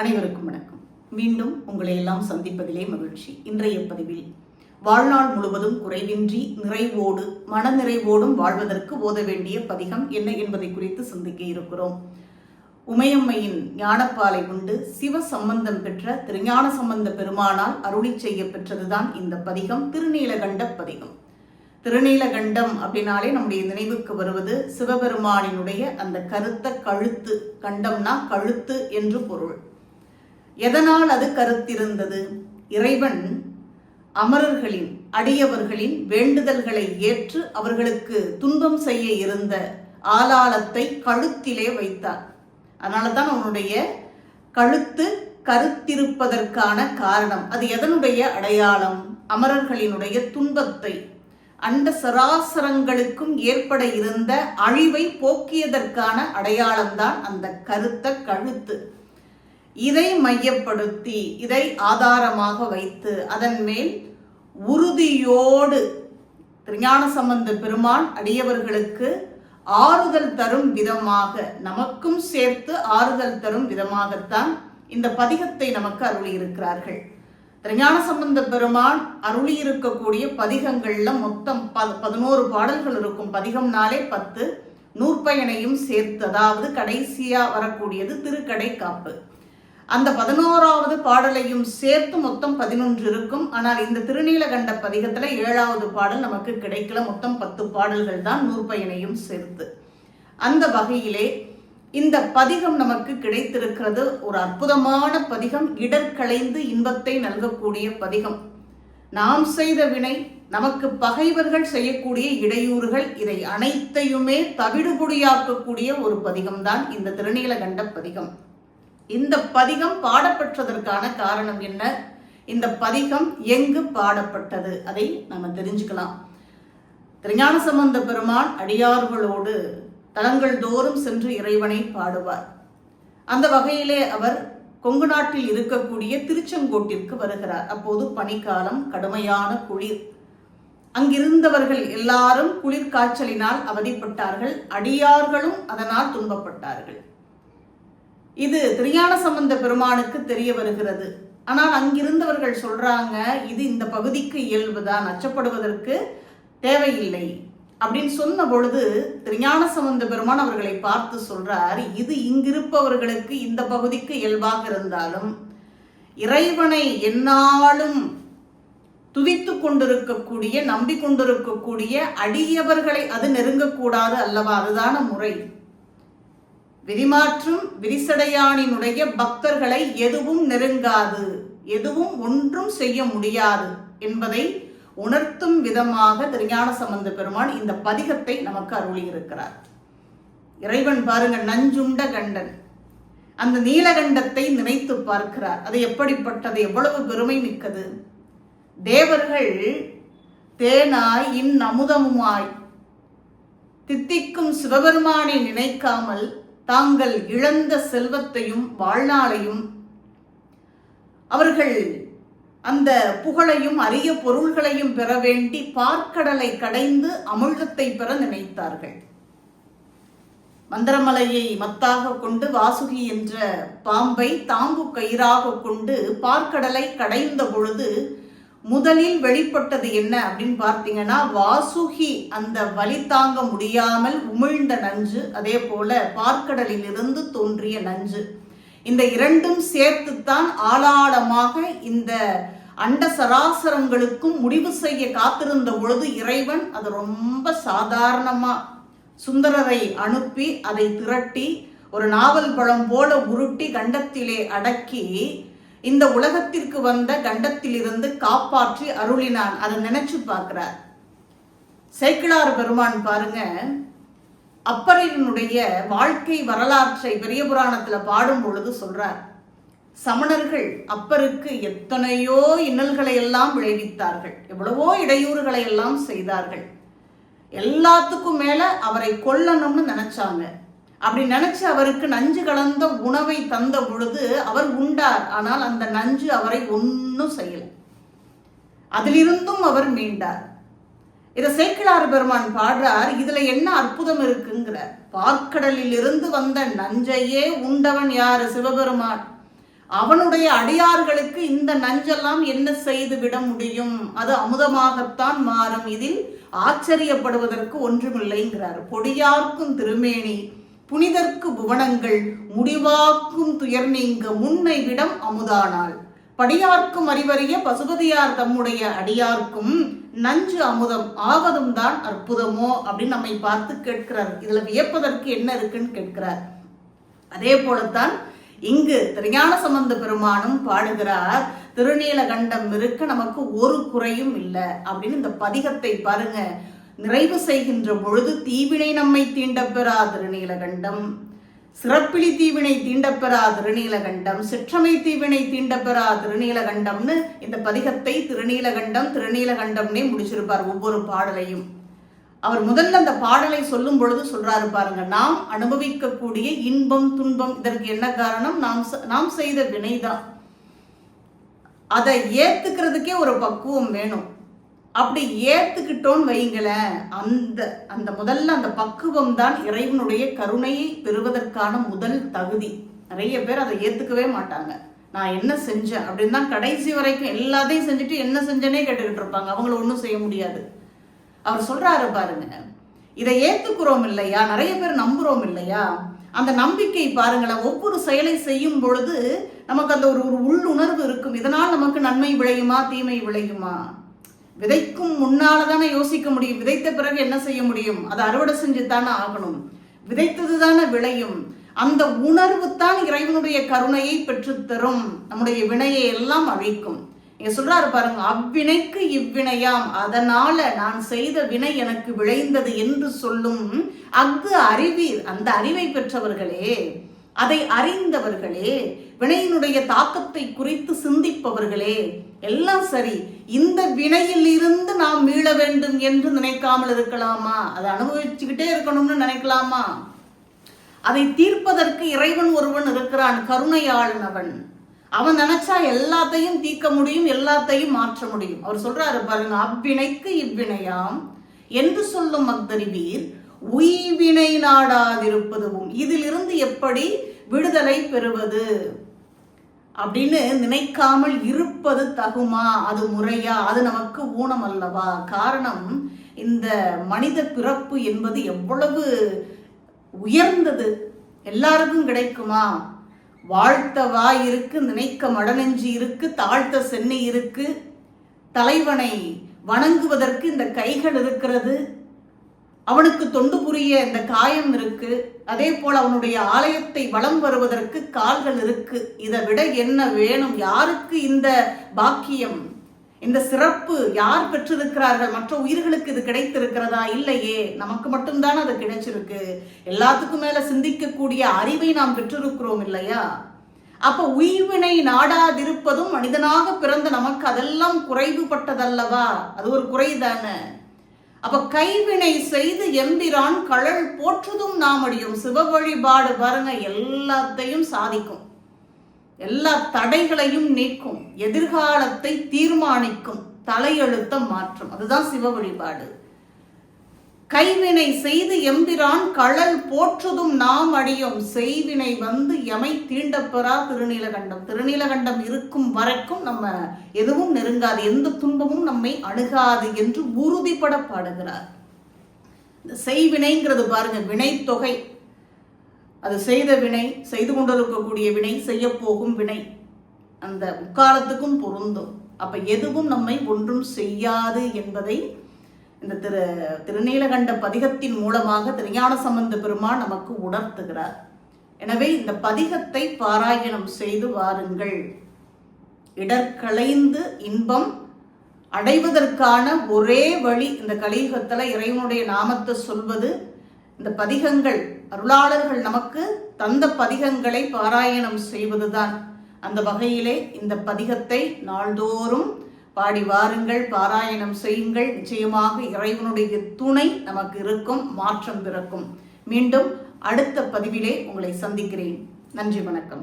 அனைவருக்கும் வணக்கம். மீண்டும் உங்களை எல்லாம் சந்திப்பதிலே மகிழ்ச்சி. இன்றைய பதிவில் வாழ்நாள் முழுவதும் குறைவின்றி நிறைவோடு மனநிறைவோடும் வாழ்வதற்கு ஓத வேண்டிய பதிகம் என்ன என்பதை குறித்து சிந்திக்க இருக்கிறோம். உமையம்மையின் ஞானப்பாலை உண்டு சிவ சம்பந்தம் பெற்ற திருஞான சம்பந்த பெருமானால் அருளி செய்ய பெற்றதுதான் இந்த பதிகம் திருநீலகண்ட பதிகம். திருநீலகண்டம் அப்படின்னாலே நம்முடைய நினைவுக்கு வருவது சிவபெருமானினுடைய அந்த கருத்த கழுத்து கண்டம்னா கழுத்து என்று பொருள். எதனால் அது கருத்திருந்தது? இறைவன் அமரர்களின் அடியவர்களின் வேண்டுதல்களை ஏற்று அவர்களுக்கு துன்பம் செய்ய இருந்த ஆலாளத்தை கழுத்திலே வைத்தார். அதனால தான் அவனுடைய கழுத்து கருத்திருப்பதற்கான காரணம். அது எதனுடைய அடையாளம்? அமரர்களினுடைய துன்பத்தை. அண்ட சராசரங்களுக்கும் ஏற்பட இருந்த அழிவை போக்கியதற்கான அடையாளம்தான் அந்த கருத்த கழுத்து. இதை மையப்படுத்தி இதை ஆதாரமாக வைத்து அதன் மேல் உறுதியோடு திருஞான சம்பந்த பெருமான் அடியவர்களுக்கு ஆறுதல் தரும் விதமாக நமக்கும் சேர்த்து ஆறுதல் தரும் விதமாகத்தான் இந்த பதிகத்தை நமக்கு அருளியிருக்கிறார்கள். திருஞான சம்பந்த பெருமான் அருளி இருக்கக்கூடிய பதிகங்கள்ல மொத்தம் ப- பதினோரு பாடல்கள் இருக்கும். பதிகம்னாலே பத்து. நூற்பயனையும் சேர்த்து அதாவது கடைசியா வரக்கூடியது திருக்கடை காப்பு அந்த பதினோராவது பாடலையும் சேர்த்து மொத்தம் பதினொன்று இருக்கும். ஆனால் இந்த திருநீலகண்ட பதிகத்தில் ஏழாவது பாடல் நமக்கு கிடைக்கல. மொத்தம் பத்து பாடல்கள் தான் நூற்பயனையும் சேர்த்து. அந்த வகையிலே இந்த பதிகம் நமக்கு கிடைத்திருக்கிறது. ஒரு அற்புதமான பதிகம். இடர்களைந்து இன்பத்தை நல்கக்கூடிய பதிகம். நாம் செய்த வினை நமக்கு பகைவர்கள் செய்யக்கூடிய இடையூறுகள் இதை அனைத்தையுமே தவிடுபொடியாக்கக்கூடிய ஒரு பதிகம்தான் இந்த திருநீலகண்ட பதிகம். இந்த பதிகம் பாடப்பெற்றதற்கான காரணம் என்ன? இந்த பதிகம் எங்கு பாடப்பட்டது? அதை நம்ம தெரிஞ்சுக்கலாம். திருஞான சம்பந்த பெருமான் அடியார்களோடு தலங்கள் தோறும் சென்று இறைவனை பாடுவார். அந்த வகையிலே அவர் கொங்கு நாட்டில் இருக்கக்கூடிய திருச்செங்கோட்டிற்கு வருகிறார். அப்போது பனிக்காலம் கடுமையான குளிர். அங்கிருந்தவர்கள் எல்லாரும் குளிர் காய்ச்சலினால் அவதிப்பட்டார்கள். அடியார்களும் அதனால் துன்பப்பட்டார்கள். இது திரியான சம்பந்த பெருமானுக்கு தெரிய வருகிறது. ஆனால் அங்கிருந்தவர்கள் சொல்றாங்க இது இந்த பகுதிக்கு இயல்புதான் அச்சப்படுவதற்கு தேவையில்லை. அப்படின்னு சொன்ன பொழுது திருஞான சம்பந்த பெருமான் அவர்களை பார்த்து சொல்றார் இது இங்கிருப்பவர்களுக்கு இந்த பகுதிக்கு இயல்பாக இருந்தாலும் இறைவனை எந்நாளும் துதித்து கொண்டிருக்கக்கூடிய நம்பிக்கொண்டிருக்கக்கூடிய அடியவர்களை அது நெருங்கக்கூடாது அல்லவா? அதுதான முறை. விரிமாற்றும் விரிசடையானினுடைய பக்தர்களை எதுவும் நெருங்காது எதுவும் ஒன்றும் செய்ய முடியாது என்பதை உணர்த்தும் விதமாக திருஞான சம்பந்த பெருமான் இந்த பதிகத்தை நமக்கு அருளியிருக்கிறார். இறைவன் பாருங்க நஞ்சுண்ட கண்டன். அந்த நீலகண்டத்தை நினைத்து பார்க்கிறார். அது எப்படிப்பட்டது? எவ்வளவு பெருமை மிக்கது? தேவர்கள் தேனாய் இன் அமுதமுமாய் தித்திக்கும் சிவபெருமானை நினைக்காமல் தாங்கள் இழந்த செல்வத்தையும் வாழ்நாளையும் அவர்கள் அந்த புகழையும் அரிய பொருள்களையும் பெற வேண்டி பார்க்கடலை கடைந்து அமிழ்தத்தை பெற நினைத்தார்கள். மந்திரமலையை மத்தாக கொண்டு வாசுகி என்ற பாம்பை தாங்கு கயிறாக கொண்டு பார்க்கடலை கடைந்த பொழுது முதலில் வெளிப்பட்டது என்ன அப்படின்னு பார்த்தீங்கன்னா வாசுகி அந்த வலி தாங்க முடியாமல் உமிழ்ந்த நஞ்சு அதே போல பார்க்கடலில் இருந்து தோன்றிய நஞ்சு. இந்த இரண்டும் சேர்த்துத்தான் ஆளாளமாக இந்த அண்ட சராசரங்களுக்கும் முடிவு செய்ய காத்திருந்த பொழுது இறைவன் அது ரொம்ப சாதாரணமா சுந்தரரை அனுப்பி அதை திரட்டி ஒரு நாவல் பழம் போல உருட்டி கண்டத்திலே அடக்கி இந்த உலகத்திற்கு வந்த கண்டத்திலிருந்து காப்பாற்றி அருளினான். அதை நினைச்சு பார்க்கிறார். சேக்கிழார் பெருமான் பாருங்க. அப்பரினுடைய வாழ்க்கை வரலாற்றை பெரிய புராணத்துல பாடும் பொழுது சொல்றார். சமணர்கள் அப்பருக்கு எத்தனையோ இன்னல்களை எல்லாம் விளைவித்தார்கள். எவ்வளவோ இடையூறுகளை எல்லாம் செய்தார்கள். எல்லாத்துக்கும் மேல அவரை கொல்லணும்னு நினைச்சாங்க. அப்படி நினைச்சு அவருக்கு நஞ்சு கலந்த உணவை தந்த பொழுது அவர் உண்டார். ஆனால் அந்த நஞ்சு அவரை ஒன்றும் செய்யல. அதிலிருந்தும் அவர் மீண்டார். இதை சேக்கிழார் பெருமான் பாடுறார். இதுல என்ன அற்புதம் இருக்குங்கிற பார்க்கடலில் இருந்து வந்த நஞ்சையே உண்டவன் யாரு? சிவபெருமான். அவனுடைய அடியார்களுக்கு இந்த நஞ்செல்லாம் என்ன செய்து விட முடியும்? அது அமுதமாகத்தான் மாறும். இதில் ஆச்சரியப்படுவதற்கு ஒன்றுமில்லைங்கிறார். பொடியார்க்கும் திருமேனி புனிதர்க்கு புவனங்கள் முடிவாக்கும் துயர் நீங்க முன்னை விடம் அமுதானாள் படியார்க்கும் அறிவறிய பசுபதியார் தம்முடைய அடியார்க்கும் நஞ்சு அமுதம் ஆவதும் தான் அற்புதமோ அப்படின்னு நம்மை பார்த்து கேட்கிறார். இதுல வியப்பதற்கு என்ன இருக்குன்னு கேட்கிறார். அதே போலத்தான் இங்கு திருஞான சம்பந்த பெருமானும் பாடுகிறார் திருநீலகண்டம் இருக்க நமக்கு ஒரு குறையும் இல்லை அப்படின்னு இந்த பதிகத்தை பாருங்க. நிறைவு செய்கின்ற பொழுது தீவினை நம்மை தீண்டப்பெறா திருநீலகண்டம். சிறப்பிலி தீவினை தீண்டப்பெறா திருநீலகண்டம். சிற்றமை தீவினை தீண்டப்பெறா திருநீலகண்டம்னு இந்த பதிகத்தை திருநீலகண்டம் திருநீலகண்டம்னே முடிச்சிருப்பார் ஒவ்வொரு பாடலையும். அவர் முதல்ல அந்த பாடலை சொல்லும் பொழுது சொல்றாரு பாருங்க நாம் அனுபவிக்கக்கூடிய இன்பம் துன்பம் இதற்கு என்ன காரணம்? நாம் நாம் செய்த வினைதான். அதை ஏத்துக்கிறதுக்கே ஒரு பக்குவம் வேணும். அப்படி ஏத்துக்கிட்டோன்னு வைங்களேன் அந்த அந்த முதல்ல அந்த பக்குவம் தான் இறைவனுடைய கருணையை பெறுவதற்கான முதல் தகுதி. நிறைய பேர் அதை ஏத்துக்கவே மாட்டாங்க. நான் என்ன செஞ்சேன் அப்படின்னு தான் கடைசி வரைக்கும் எல்லாத்தையும் செஞ்சுட்டு என்ன செஞ்சேனே கேட்டுக்கிட்டு இருப்பாங்க. அவங்கள ஒன்றும் செய்ய முடியாது. அவர் சொல்றாரு பாருங்க இதை ஏத்துக்கிறோம் இல்லையா? நிறைய பேர் நம்புறோம் இல்லையா? அந்த நம்பிக்கை பாருங்களேன் ஒவ்வொரு செயலை செய்யும் பொழுது நமக்கு அந்த ஒரு ஒரு உள்ளுணர்வு இருக்கும். இதனால் நமக்கு நன்மை விளையுமா தீமை விளையுமா? விதைக்கும் முன்னால தானே யோசிக்க முடியும். விதைத்த பிறகு என்ன செய்ய முடியும்? அதை அறுவடை செஞ்சு தானே ஆகணும். விதைத்தது தானே விளையும். அந்த உணர்வு தான் இறைவனுடைய கருணையை பெற்றுத்தரும். நம்முடைய வினையை எல்லாம் அழிக்கும். நீங்க சொல்றாரு பாருங்க அவ்வினைக்கு இவ்வினையாம். அதனால நான் செய்த வினை எனக்கு விளைந்தது என்று சொல்லும் அஃது அறிவீர் அந்த அறிவை பெற்றவர்களே அதை அறிந்தவர்களே வினையினுடைய தாக்கத்தை குறித்து சிந்திப்பவர்களே எல்லாம் சரி இந்த வினையில் இருந்து நாம் மீள வேண்டும் என்று நினைக்காமல் இருக்கலாமா? அதை அனுபவிச்சுக்கிட்டே இருக்கணும்னு நினைக்கலாமா? அதை தீர்ப்பதற்கு இறைவன் ஒருவன் இருக்கிறான் கருணையாளன் அவன் அவன் நினைச்சா எல்லாத்தையும் தீர்க்க முடியும் எல்லாத்தையும் மாற்ற முடியும். அவர் சொல்றாரு பாருங்க அவ்வினைக்கு இவ்வினையாம் என்று சொல்லும் மக்தறிவீர் உய்வினை நாடாதிருப்பதுவும். இதிலிருந்து எப்படி விடுதலை பெறுவது? அப்படின்னு நினைக்காமல் இருப்பது தகுமா? அது முறையா? அது நமக்கு ஊனம் அல்லவா? காரணம் இந்த மனித பிறப்பு என்பது எவ்வளவு உயர்ந்தது. எல்லாருக்கும் கிடைக்குமா? வாழ்த்த வாய் இருக்கு நினைக்க மடநெஞ்சு இருக்கு தாழ்த்த சென்னை இருக்கு. தலைவனை வணங்குவதற்கு இந்த கைகள் இருக்கிறது. அவனுக்கு தொண்டு புரிய இந்த காயம் இருக்கு. அதே போல் அவனுடைய ஆலயத்தை வளம் வருவதற்கு கால்கள் இருக்கு. இதை விட என்ன வேணும்? யாருக்கு இந்த பாக்கியம்? இந்த சிறப்பு யார் பெற்றிருக்கிறார்கள்? மற்ற உயிர்களுக்கு இது கிடைத்திருக்கிறதா? இல்லையே. நமக்கு மட்டும்தான் அது கிடைச்சிருக்கு. எல்லாத்துக்கும் மேல சிந்திக்கக்கூடிய அறிவை நாம் பெற்றிருக்கிறோம் இல்லையா? அப்ப உய்வினை நாடாதிருப்பதும் மனிதனாக பிறந்த நமக்கு அதெல்லாம் குறைவுபட்டதல்லவா? அது ஒரு குறைதானே? அப்ப கைவினை செய்து எம்பிரான் கழல் போற்றுதும் நாம் அடியும். சிவ வழிபாடு பாருங்க எல்லாத்தையும் சாதிக்கும். எல்லா தடைகளையும் நீக்கும். எதிர்காலத்தை தீர்மானிக்கும். தலையெழுத்த மாற்றம். அதுதான் சிவ வழிபாடு. கைவினை செய்து எம்பிரான் கழல் போற்றுதும் நாம் அடியும் செய்வினை வந்து எமை தீண்டப்பெறா திருநீலகண்டம். திருநீலகண்டம் இருக்கும் வரைக்கும் நம்ம எதுவும் நெருங்காது எந்த துன்பமும் நம்மை அணுகாது என்று உறுதிப்பட பாடுகிறார் இந்த செய்வினைங்கிறது பாருங்க வினை தொகை அது செய்த வினை செய்து கொண்டிருக்கக்கூடிய வினை செய்ய போகும் வினை. அந்த முக்காலத்துக்கும் பொருந்தும். அப்ப எதுவும் நம்மை ஒன்றும் செய்யாது என்பதை இந்த திரு திருநீலகண்ட பதிகத்தின் மூலமாக திருஞான சம்பந்த பெருமான் நமக்கு உணர்த்துகிறார். எனவே இந்த பதிகத்தை பாராயணம் செய்து வாருங்கள். இடர்களைந்து இன்பம் அடைவதற்கான ஒரே வழி இந்த கலியுகத்தில் இறைவனுடைய நாமத்தை சொல்வது. இந்த பதிகங்கள் அருளாளர்கள் நமக்கு தந்த பதிகங்களை பாராயணம் செய்வதுதான். அந்த வகையிலே இந்த பதிகத்தை நாள்தோறும் பாடி வாருங்கள் பாராயணம் செய்யுங்கள். நிச்சயமாக இறைவனுடைய துணை நமக்கு இருக்கும் மாற்றம் பிறக்கும். மீண்டும் அடுத்த பதிவிலே உங்களை சந்திக்கிறேன். நன்றி வணக்கம்.